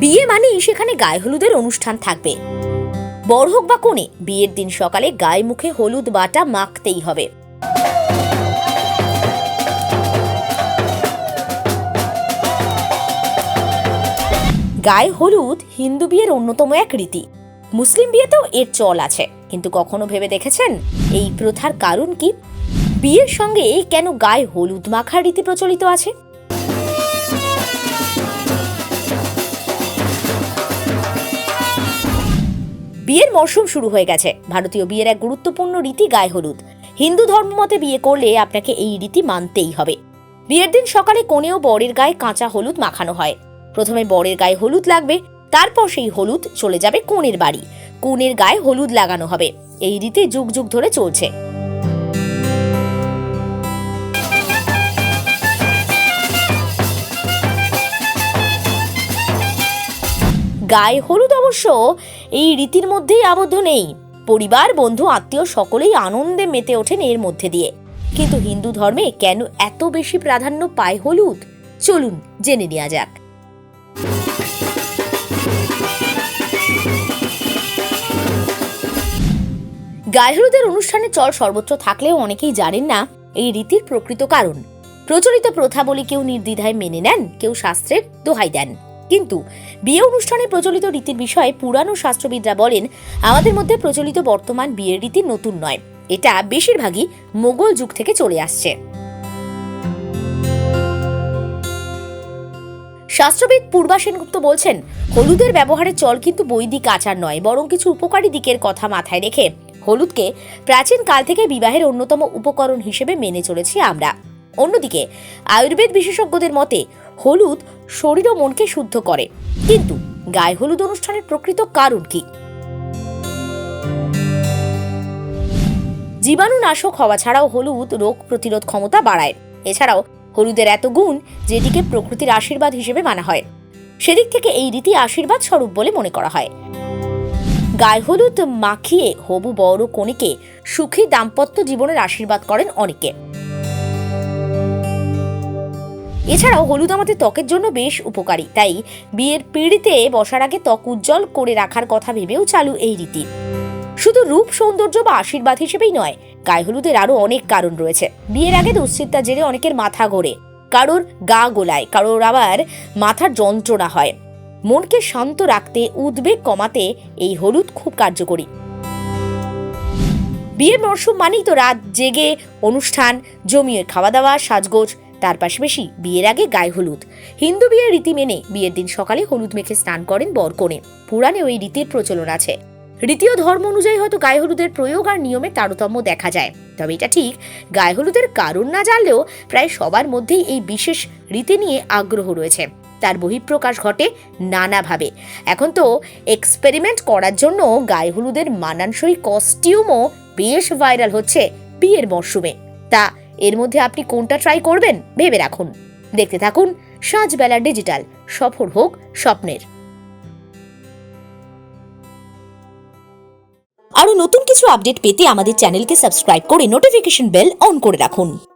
বিয়ে মানেই সেখানে গায়ে হলুদের অনুষ্ঠান থাকবে। বড় হোক বা কোণে, বিয়ের দিন সকালে গায়ে মুখে হলুদ বাটা মাখতেই হবে। গায়ে হলুদ হিন্দু বিয়ের অন্যতম এক রীতি। মুসলিম বিয়েতেও এর চল আছে, কিন্তু কখনো ভেবে দেখেছেন? এই প্রথার কারণ কি? বিয়ের সঙ্গে কেন গায়ে হলুদ মাখার রীতি প্রচলিত আছে? বিয়ের মরশুম শুরু হয়ে গেছে। ভারতীয় বিয়ের এক গুরুত্বপূর্ণ রীতি গায়ে হলুদ। হিন্দু ধর্ম মতে বিয়ে করলে আপনাকে এই রীতি মানতেই হবে। বিয়ের দিন সকালে কোনেও বরের গায়ে কাঁচা হলুদ মাখানো হয়। প্রথমে বরের গায়ে হলুদ লাগবে, তারপর সেই হলুদ চলে যাবে কনের বাড়ি। কনের গায়ে হলুদ লাগানো হবে। এই রীতি যুগ যুগ ধরে চলছে। গায়ে হলুদ অবশ্য, এই রীতির মধ্যেই আবদ্ধ নেই। পরিবার, বন্ধু, আত্মীয় সকলেই আনন্দে মেতে ওঠেন এর মধ্যে দিয়ে। কিন্তু হিন্দু ধর্মে কেন এত বেশি প্রাধান্য পায় হলুদ? চলুন জেনে নেওয়া যাক। গায়ে হলুদের অনুষ্ঠানে চল সর্বত্র থাকলেও অনেকেই জানেন না এই রীতির প্রকৃত কারণ। প্রচলিত প্রথা বলে কেউ নির্দ্বিধায় মেনে নেন, কেউ শাস্ত্রের দোহাই দেন। কিন্তু বিয়ে অনুষ্ঠানে প্রচলিত রীতির বিষয়ে পুরানো শাস্ত্রবিদরা বলেন, আমাদের মধ্যে প্রচলিত বর্তমান বিয়ের রীতি নতুন নয়। এটা বেশিরভাগই মোগল যুগ থেকে চলে আসছে। শাস্ত্রবিদ পূর্বা সেনগুপ্ত বলছেন, হলুদের ব্যবহারের চল কিন্তু বৈদিক আচার নয়, বরং কিছু উপকারী দিকের কথা মাথায় রেখে হলুদকে প্রাচীন কাল থেকে বিবাহের অন্যতম উপকরণ হিসেবে মেনে চলেছি আমরা। অন্যদিকে, আয়ুর্বেদ বিশেষজ্ঞদের মতে হলুদ শরীর ও মনকে শুদ্ধ করে। কিন্তু গায়ে হলুদ অনুষ্ঠানের প্রকৃত কারণ কি? জীবাণুনাশক হওয়া ছাড়াও হলুদ রোগ প্রতিরোধ ক্ষমতা বাড়ায়। এছাড়াও হলুদের এত গুণ যেটিকে প্রকৃতির আশীর্বাদ হিসেবে মানা হয়। সেদিক থেকে এই রীতি আশীর্বাদ স্বরূপ বলে মনে করা হয়। গায়ে হলুদ মাখিয়ে হবু বড় কনেকে সুখী দাম্পত্য জীবনের আশীর্বাদ করেন অনেকে। এছাড়াও হলুদ আমাদের ত্বকের জন্য বেশ উপকারী। তাই বিয়ের পিঁড়িতে বসার আগে ত্বক উজ্জ্বল করে রাখার কথা ভেবেও চালু এই রীতি। শুধু রূপ, সৌন্দর্য বা আশীর্বাদ হিসেবেই নয়, গায়ে হলুদের আরও অনেক কারণ রয়েছে। বিয়ের আগে দুশ্চিন্তা জেরে অনেকের মাথা ঘোরে, কারোর গা গোলায়, কারোর আবার মাথার যন্ত্রণা হয়। মনকে শান্ত রাখতে, উদ্বেগ কমাতে এই হলুদ খুব কার্যকরী। বিয়ের মরশুম মানেই তো রাত জেগে অনুষ্ঠান, জমিয়ে খাওয়া দাওয়া, সাজগোজ তার পাশাপাশি বিয়ের আগে গায়ে হলুদ। হিন্দু বিয়ের রীতি মেনে বিয়ের দিন সকালে হলুদ মেখে স্নান করেন বর কনে পুরাণে ওই রীতির প্রচলন আছে। রীতি ও ধর্ম অনুযায়ী হয়তো গায়ে হলুদের প্রয়োগ আর নিয়মে তারতম্য দেখা যায়। তবে এটা ঠিক, গায়ে হলুদের কারণ না জানলেও প্রায় সবার মধ্যেই এই বিশেষ রীতি নিয়ে আগ্রহ রয়েছে। তার বহিঃপ্রকাশ ঘটে নানাভাবে। এখন তো এক্সপেরিমেন্ট করার জন্য গায়ে হলুদের মানানসই কস্টিউমও বেশ ভাইরাল হচ্ছে বিয়ের মরশুমে। তা এর মধ্যে আপনি কোনটা ট্রাই করবেন ভেবে রাখুন। দেখতে থাকুন, সাজবেলা ডিজিটাল সফর হোক স্বপ্নের। আরও নতুন কিছু আপডেট পেতে আমাদের চ্যানেলকে সাবস্ক্রাইব করে নোটিফিকেশন বেল অন করে রাখুন।